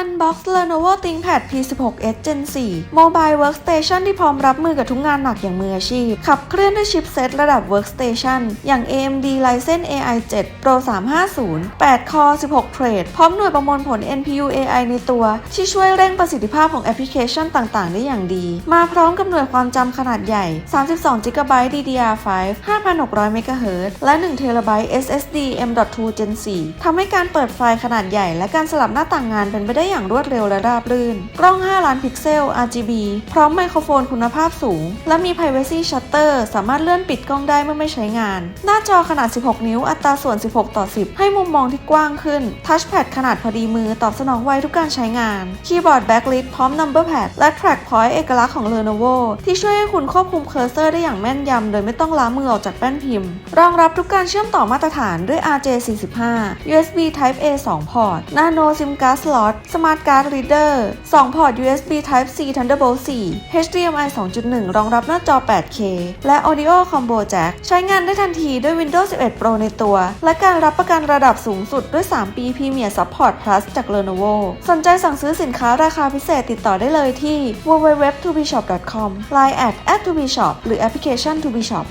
Unbox Lenovo ThinkPad P16s Gen 4 Mobile Workstation ที่พร้อมรับมือกับทุกงานหนักอย่างมืออาชีพ ขับเคลื่อนด้วยชิปเซตระดับ Workstation อย่าง AMD Ryzen AI 7 Pro 350 8 Core 16 Thread พร้อมหน่วยประมวลผล NPU AI ในตัว ที่ช่วยเร่งประสิทธิภาพของแอปพลิเคชันต่างๆ ได้อย่างดี มาพร้อมกับหน่วยความจำขนาดใหญ่ 32 GB DDR5 5,600 MHz และ 1 TB SSD M.2 Gen 4ทำให้การเปิดไฟล์ขนาดใหญ่ และการสลับหน้าต่างงานเป็นไปได้อย่างรวดเร็วและราบรื่น กล้อง 5 ล้านพิกเซล RGB พร้อมไมโครโฟนคุณภาพสูง และมี Privacy Shutter สามารถเลื่อนปิดกล้องได้เมื่อไม่ใช้งาน หน้าจอขนาด 16 นิ้ว อัตราส่วน 16 ต่อ 10 ให้มุมมองที่กว้างขึ้น ทัชแพดขนาดพอดีมือตอบสนองไวทุกการใช้งาน คีย์บอร์ดแบ็กลิสพร้อม Number Pad และ Track Point เอกลักษณ์ของ Lenovo ที่ช่วยให้คุณควบคุมเคอร์เซอร์ได้อย่างแม่นยำโดยไม่ต้องล้ามือออกจากแป้นพิมพ์ รองรับทุกการเชื่อมต่อมาตรฐานด้วย RJ45 USB Type A 2พอร์ต Nano SIM Card Slot Smart Card Reader 2 พอร์ต USB Type C Thunderbolt 4 HDMI 2.1 รองรับหน้าจอ 8K และ Audio Combo Jack ใช้งานได้ทันทีด้วย Windows 11 Pro ในตัว และการรับประกันระดับสูงสุดด้วย 3 ปี Premier Support Plus จาก Lenovo สนใจสั่งซื้อสินค้าราคาพิเศษติดต่อได้เลยที่ www.tubishop.com Line at @tubishop หรือแอปพลิเคชัน Tubishop